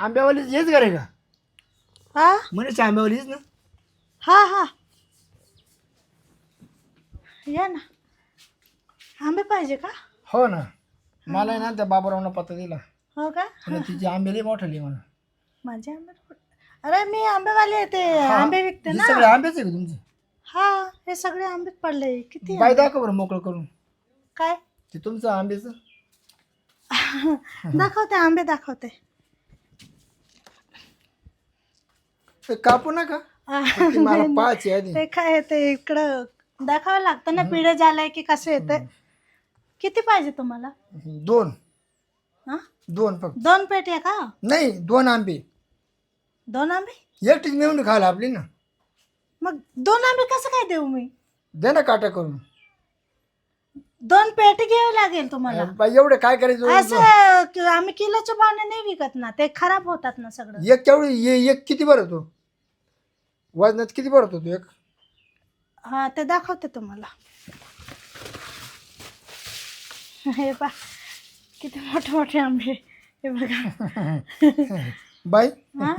आंब्यावालीच हेच घर आहे का? हा? म्हणे आंब्यावालीच ना? हा हा. या ना. आंबे पाहिजे का? हो ना. मला आहे ना त्या बाबारावना पत्ता दिला. हो का? आणि तिची आंबेली मोठाली म्हणा माझे आंबे कुठे- अरे मी आंबेवाली आहे ते. आंबे विकते ना. सगळे आंबेच आहे का तुमचे? हा हे सगळे आंबेच पडले. किती बाय दाखव बरं मोकळं करून. काय? ते तुमचं आंब्याचं दाखवते आंबे दाखवते. ते कापू नका. ते मला पाहायचे आधी. ते काय ते इकडं दाखवावं लागतं ना पिढे झालंय की कसं येते किती पाहिजे तुम्हाला? दोन. हा? दोन फक्त. दोन पेटी आहे का? नाही दोन आंबे. दोन आंबे? एकटीच मिळून खायला आपली ना. मग दोन आंबे कसं काय देऊ मी? दे ना काटा करून. दोन पेटी घ्यावी लागेल तुम्हाला. बाई, एवढं काय करायचं? असं कि- आम्ही किलोच्या भावने नाही विकत ना ते खराब होतात ना सगळं. एक तेवढी ए- एक किती बरं होतो? वजनात किती बरं होतो एक? हा ते दाखवते तुम्हाला. हे पा किती मोठे मोठे आंबे. हे बघा. बाई हा?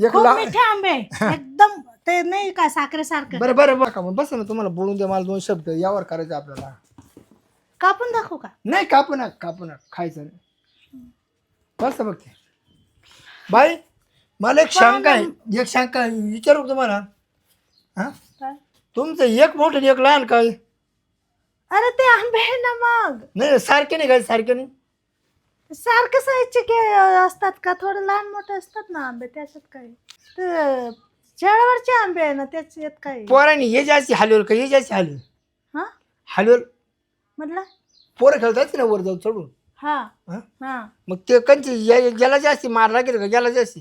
एक खूप ला मिठे आंबे. एकदम ते नाही का साखरेसारखं. बरं बरं का मग बस ना तुम्हाला बोलून द्या मला दोन शब्द यावर करायचं आपल्याला. कापून दाखवू का? नाही कापू ना कापू ना खायचं नाही. बस बघ ते बाई मला एक शंका आहे. एक शंका आहे. विचारू का तुम्हाला? हा? काय? तुमचं एक मोठं आणि एक लहान काय? अरे ते आंबे आहे ना मग. नाही सारखे नाही काय? सारखे नाही? सारखं साईजचे के असतात का? थोडं लहान मोठे असतात ना आंबे त्याच्यात काय? ते आंबे आहे ना त्याच्यात काय? पोरांनी हे जास्ती हलवल का? हे जास्ती हलवल. हा? हलवल म्हटलं? पोरं खेळतात ना वर जाऊ चढून? हा. हा? हा. मग ते कंची या- याला जास्ती मार लागेल का? याला जास्ती?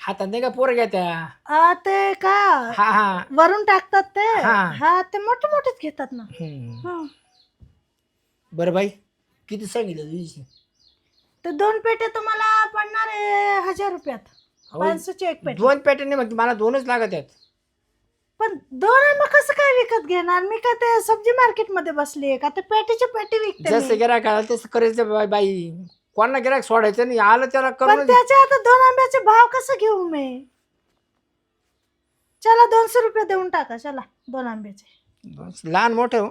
हातात नाही का पोरं घ्या त्या आ, ते का? हा हा. वरून टाकतात ते? हा. हा ते मोठे मोठेच घेतात ना. हम्म. हा. बरं बाई किती सांगितलं तुझी ते दोन पेटे तुम्हाला पडणार आहे हजार रुपयात. अहो, पाचशेची एक पेटी. दोन पॅटर्न नाही मग मला दोनच लागत आहेत. पण दोन आंबे कसं काय विकत घेणार? मी काय ते सब्जी मार्केटमध्ये बसली का? ते पेटीची पेटी विकते जसं मी. गिराक आला तसं करायचं बाई बाई. कोणाला गिराक सोडायचं नाही. आलं त्याला पण करून त्याचे आता दोन आंब्याचे भाव कसं घेऊ मी? चला दोनशे रुपये देऊन टाका. चला दोन आंब्याचे. लहान मोठं हो.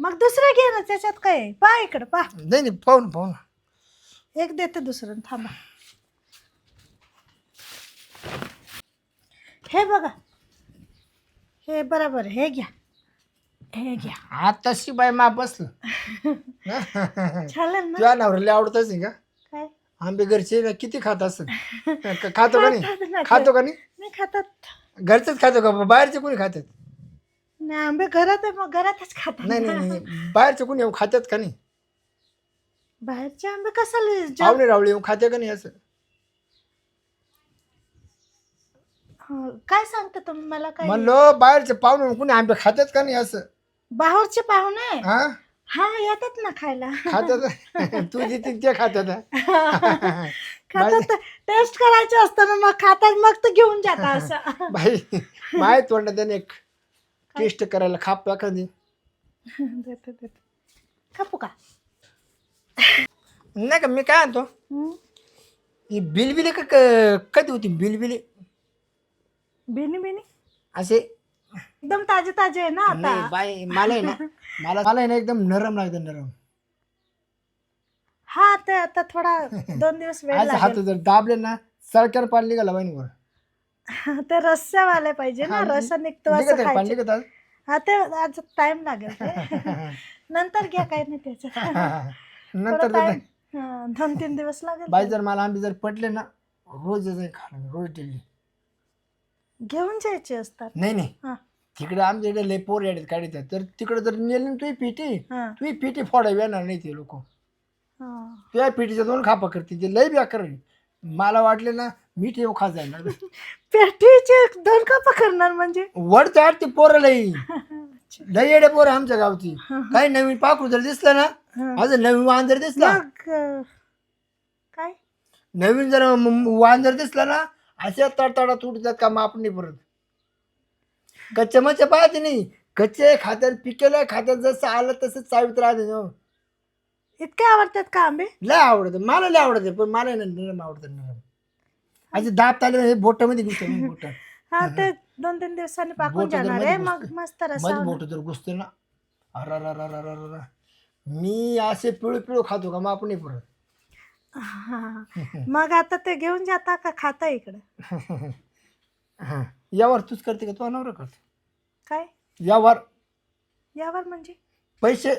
मग दुसरं घे ना त्याच्यात काय? आहे? पहा इकडं पहा नाही नाही पाहू ना पाहू ना एक देते दुसरं थांबा. हे बघा हे बरोबर. हे घ्या. हे घ्या. आताशी बाई मा बसलं. चालेल ना. तुझ्या नवऱ्याला आवडत असेल का? काय? आंबे घरचे ना किती खात असेल? क- खातो का खातात नाही खातो का नाही? नाही खातात. घरचेच खातो का? बाहेरचे कोणी खातात? नाही आंबे घरात आहे मग घरातच खातात नाही ना. नाही नाही. बाहेरचे कोणी येऊन खातात का नाही? बाहेरचे आंबे कशाला? जा- पाहुणे रावळे येऊन खाते का नाही असं हं, काय सांगता तुम्ही? मला काय म्हणलो बाहेरचे पाहुणे कोणी आंबे खातात का नाही असं? बाहेरचे पाहुणे? हा? हा येतात ना खायला. खातात? तू जिथे ते खातात खातात टेस्ट करायचे असतं ना मग खातात मग तर घेऊन जाता असं. बाई माय तोंडात एक टेस्ट करायला खाप कधी कापू का? नाही का मी काय आणतो? हं? बिलबिली का क- कधी होती बिलबिली? बेनी बेनी? असे? एकदम ताजे ताजे आहे ना नाही आता. बाई मला आहे ना मला मला आहे ना एकदम नरम लागतं नरम. हा ते आता थोडा दोन दिवस वेळ आज हात लागेल. जर दाबले ना सळक्यावर पाणी निघाला बहिणीवर ते रस्स्यावाले पाहिजे ना हा, रस्सा निघतो असं पाणी खायचं. निघत. हा ते आज टाइम लागेल ते. नंतर घ्या काही नाही त्याच्यात नंतर थोडा हा, दोन तीन दिवस लागेल बाई जर मला आंबे जर पटले ना रोज येते खाणं रोज डेली. घेऊन जायचे असतात. नाही नाही. हा. तिकडे आमच्या इकडे लय पोर येतात काढतात तर तिकडे जर नेली ना तुझी पिटी. हा. तुझी पिटी फोडावी येणार नाही ते लोक. हा. तुझ्या पिटीच्या दोन खापा करतील. ते लय बेकार आहे. मला वाटले ना मीठ येऊ खा जाईल पेटीचे दोन कप करणार म्हणजे? वड चार ते पोरं लई. लई येडे पोरं आमच्या गावची. काही नवीन पाखरू जर दिसलं ना. अजून नवीन वाहन जर दिसला. मग अं, काय? नवीन जर म- म- वाहन जर दिसला ना अशा तडतडा तुटतात का माप नाही परत कच्चे मच्छे पाहते नाही. कच्चे खात्यात पिकेलं खात्यात जसं आलं तसं चावीत राहते ना. इतके आवडतात का आंबे? लय आवडतं मला लय आवडते पण मला नाही नरम आवडतं नरम असे दाब आले हे बोटामध्ये घुसते बोट. हा ते दोन तीन दिवसांनी पाकून बोटं जर जाणार मध्ये आहे मग घुसते. मस्त रसा मध्ये होणार. बोट जर घुसते ना. अरा मी असे पिळू पिळू खातो का मग आपण नाही पुरत हा. मग आता ते घेऊन जाता का खाता इकडे? हा. यावर तूच करते का? तू नवरा करतो. काय? यावर. यावर म्हणजे? पैसे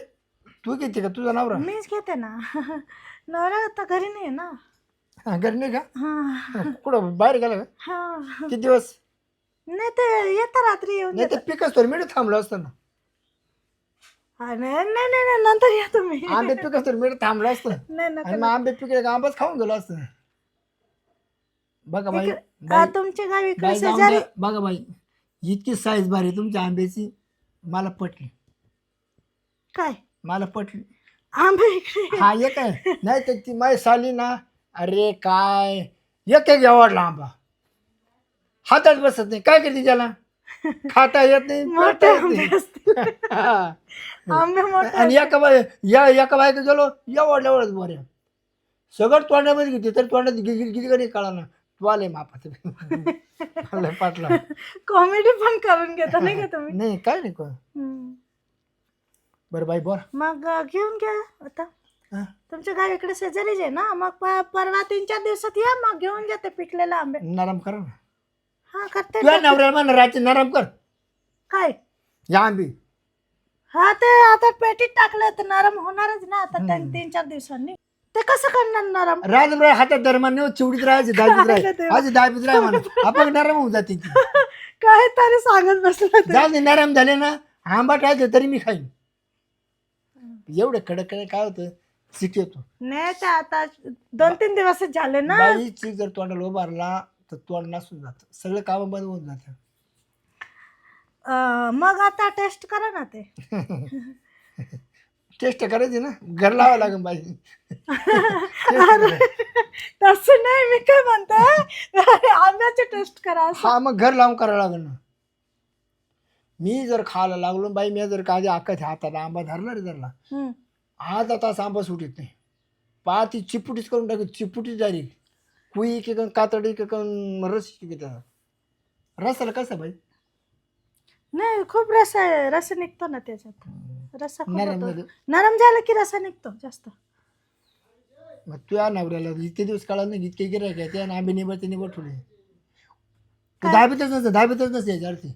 तू घेते का? तुझा नवरा मीच घेते ना. नवरा आता घरी नाही आहे ना. हा, घरी नाही का? हा. कुठं? बाहेर गेला का? हा. किती दिवस? नाही ते येतं रात्री येऊन नाही ते पिकच तर मी थांबलो असतो ना. हा, नाही नाही नाही नाही, नंतर या तुम्ही. आंबे पिकच तर मी थांबलो असतो. नाही नका आणि मग आंबे पिकले का आंबाच खाऊन गेलो असतं. बघा बाई इकडे- आ, तुमच्या गावी बाई जाऊन द्या. बघा बाई इतकी साईज भारी तुमच्या आंब्याची. मला पटली. काय? मला पटली. आंबे इकडे हा एक आहे. नाही तर ती माय साली ना अरे काय? एक एक आवडला आंबा. हातात बसत नाही. काय करते त्याला? खाता येत नाही मोठे पेटता येत आंबे नाही. असते हा. आंबे मोठे आणि एका बाय या एका बायका गेलो एवढल्या एवढंच बरं सगळं तोंडामध्ये घेते तर तोंडात गिल किती कधी कळा ना तू आले मापात लय पाटला. कॉमेडी पण करून घेता नाही का तुम्ही? नाही काय नाही कोण. हम्म. बरं बाई बोल. मग अ, घेऊन घ्या आता. हा. तुमच्या गावी इकडे शेजारीच आहे ना? मग प- परवा तीन चार दिवसात या मग घेऊन जाते पिकलेले आंबे. नरम कर ना. हा करते तुझ्या नवऱ्याला म्हणा रात्री नरम कर. काय? या आंबी हा ते आता पेटीत टाकलं तर नरम होणारच ना आता त्या- तीन चार दिवसांनी. ते कसं करणार नरम? राजबराय हातात धर्मा नेऊ चिवडीत राहायची दाबीत काय राहायची? आज दाबीत राह म्हणा आपण नरम होऊन जाते ती. काय तरी सांगत बसला ते. जाऊ दे नरम झाले ना आंबा टाळते तरी मी खाईन. एवढं कडक कडक काय होतं? शिकतो. नाही ते आता दोन तीन दिवसच झाले ना. बाई चीक जर तोंडाला उभारला तर तोंड नसून जात. सगळं काम बंद होऊन जात. अ, मग आता टेस्ट करा ना ते. टेस्ट करायची ना? घर लावा लागेल बाई. तसं नाही मी काय म्हणते? आंब्याची टेस्ट करा असं. हा मग घर लावून करावं लागेल ना. मी जर खायला लागलो बाई मी जर का आकाच हाताला आंबा धरला रे धरला हम्म. अर्धा तास आंबा सुटत नाही. पहा ती चिपुटीच करून टाकली चिपुटीच झाली. कुई की कन कातडी की कन रस की त्याचा रसाला कसं बाई? नाही खूप रस आहे. रस निघतो ना त्याच्यात. रसा खूप नरम होतो. झालं. नरम झालं की रसा निघतो जास्त. मग तुझ्या नवऱ्याला इतके दिवस काळा नाही इतके गिराय काय त्या आंबे निबडते निबड ठेवले. दाबीतच नसतं दाबीतच नसते याच्या अर्थी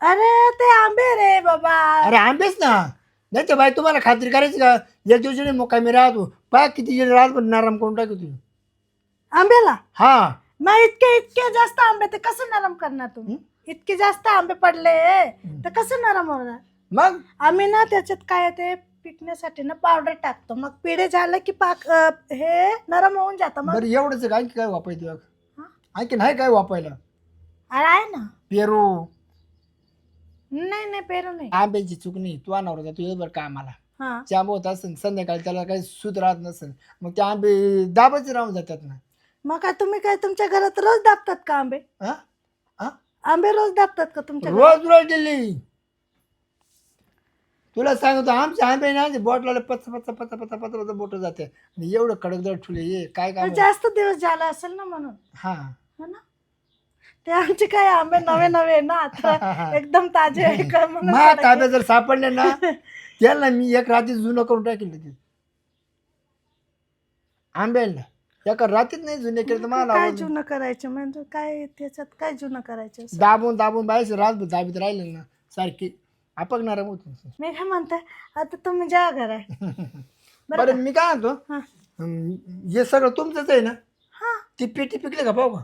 अरे ते आंबे रे बाबा. अरे आंबेच ना. नाही तर बाई तुम्हाला खात्री करायची का? एक दिवशी मुक्कामी राहतो. पा किती जण राहत पण नरम करून टाकू तुम्ही आंब्याला? हा. मग इतके इतके जास्त आंबे ते कसं नरम करणार तुम्ही? इतके जास्त आंबे पडले तर कसं नरम होणार? मग? आम्ही ना त्याच्यात काय ते पिकण्यासाठी ना पावडर टाकतो. मग पिढे झालं की पाक अ, हे नरम होऊन जातं मग. बरं एवढंच आहे? आणखी काय वापायचं हा? आणखी नाही काय वापायला अरे आहे ना. पेरू. नाही नाही पेरू नाही. आंब्याची चूक नाही. तू अनावर जातो. येत बरं का आम्हाला हा. जांब होत असेल संध्याकाळी त्याला काही सूत राहत नसेल मग ते आंबे दाबच राहून जातात ना. मग काय तुम्ही काय तुमच्या घरात रोज दाबतात का आंबे? हा? हा? आंबे रोज दाबतात का तुमच्या घरात? रोज रोज दिली तुला सांगतो आमच्या आंबे ना बोटला पच पच पच पच पच पच बोट जाते. आणि एवढं कडक जड ठुले ये काय तर जास्त दिवस झाला असेल ना म्हणून. हा. हो ना? ते आमचे काय आंबे नवे नवे आहे ना आता एकदम ताजे आहे का म्हणून मा जर सापडले ना त्याला मी एक रात्री जुनं करून टाकेल लगेच. आंब्याला एका रात्रीत नाही जुने केले तर मला काय आवडलं. जुनं करायचं? म्हणजे काय त्याच्यात काय जुनं करायचं असं? दाबून दाबून बायच रात दाबीत राहिले ना सारखी. आपक नरम होत मी काय म्हणते आता तुम्ही जा घरात. बरं बरं मी काय म्हणतो? हा. सगळं तुमचंच आहे ना? हा. ती पेटी पिकली का पाहू का?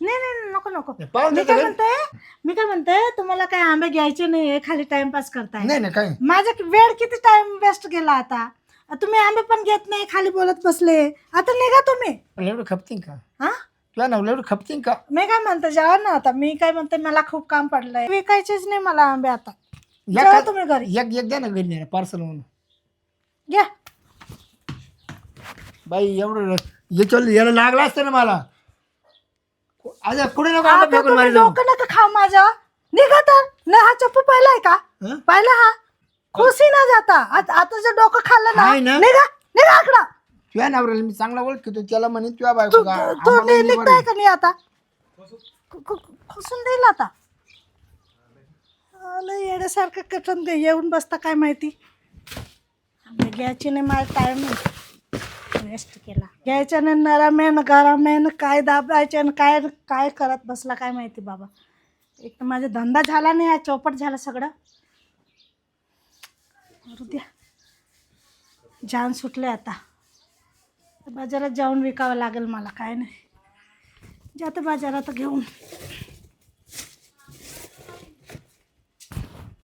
नाही नाही नाही, नको नको. पाहून मी देतो काय का? म्हणते मी काय म्हणते तुम्हाला काय आंबे घ्यायचे नाहीये खाली टाइमपास करताय. नाही नाही काय माझा वेळ किती टाइम वेस्ट गेला आता? तुम्ही आंबे पण घेत नाही खाली बोलत बसले. आता निघा तुम्ही. एवढं खपतीन का? हा? तुला नवलं एवढं खपतीन का? मी काय म्हणते जावा ना आता. मी काय म्हणते मला खूप काम पडलंय. विकायचेच नाही मला आंबे आता. जावा तुम्ही घरी. एक एक द्या ना घरी नाही पार्सल म्हणून घ्या. बाई एवढं याच्यावर याला लागला असतं ना मला. आता कुठे नको आता आता फेकून तुम्ही मारी जाऊ डोकं नका खाऊ माझ्या निघा तर. नाही हा चप्पू पाहिलाय का? हं? पाहिला हा. खुशी ना जाता. आता जर डोकं खाल्लं आहे ना ना? निघा निघा इकडं. तुझ्या नवऱ्याला मी चांगला ओळखतो त्याला म्हणे तुझ्या तू बायको तू नि- निघताय का नाही आता? खु- खु- खुसून देईल आता. येण्यासारखं कटून दे येऊन बसता काय माहिती? आम्ही घ्यायची नाही मला टाईम वेस्ट केला. घ्यायच्या नाही नरमेन गरमेन काय दाबायचे आणि काय काय करत बसला काय माहिती बाबा. एक तर माझा धंदा झाला नाही हा चौपट झाला सगळं. द्या. जान सुटले आता. बाजारात जाऊन विकावं लागेल मला काय नाही. जाते बाजारात घेऊन.